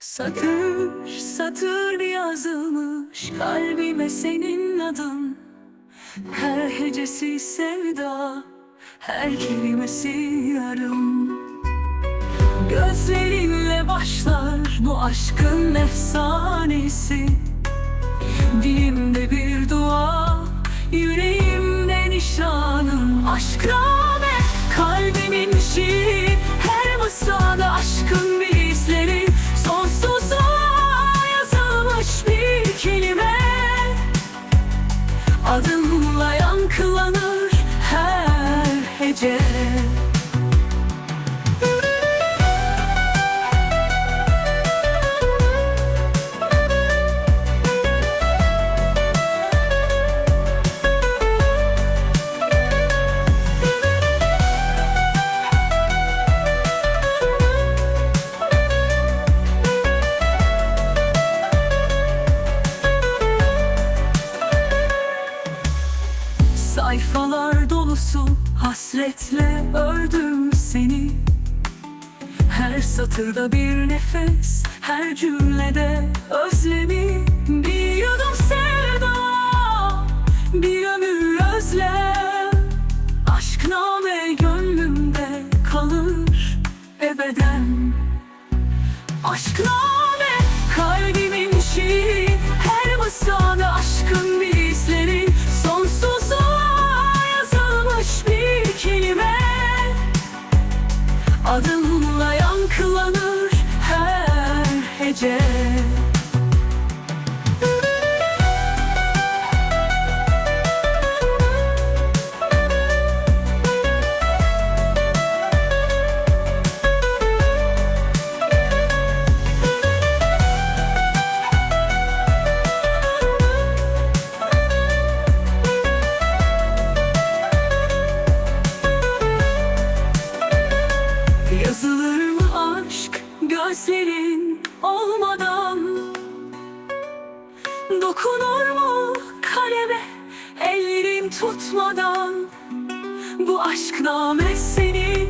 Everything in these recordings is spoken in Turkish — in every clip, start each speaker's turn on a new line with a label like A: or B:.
A: Satır satır yazılmış kalbime senin adın. Her hecesi sevda, her kelimesi yarım. Gözlerinle başlar bu aşkın efsanesi. Dilimde bir dua, yüreğimde nişanım Aşk yankılanır her hece Sayfalar dolusu hasretle ördüm seni. Her satırda bir nefes, her cümlede özlemi Bir yudum sevda, hece Yazılır mı aşk gözlerin olmadan Dokunur mu kaleme? Ellerim tutmadan Bu aşk name senin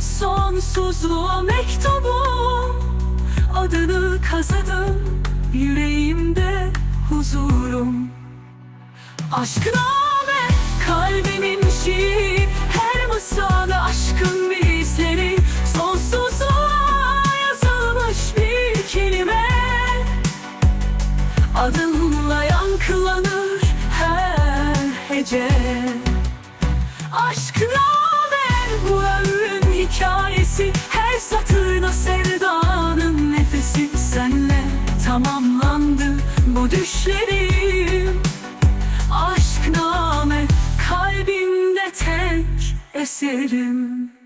A: sonsuzluğa mektubum. Adını kazıdım yüreğimde huzurum. Aşk name kalbimin şiiri her hece Aşk name bu ömrün hikayesi. Her satırda sevdanın nefesi Senle tamamlandı bu düşlerim. Aşk name kalbimde tek eserim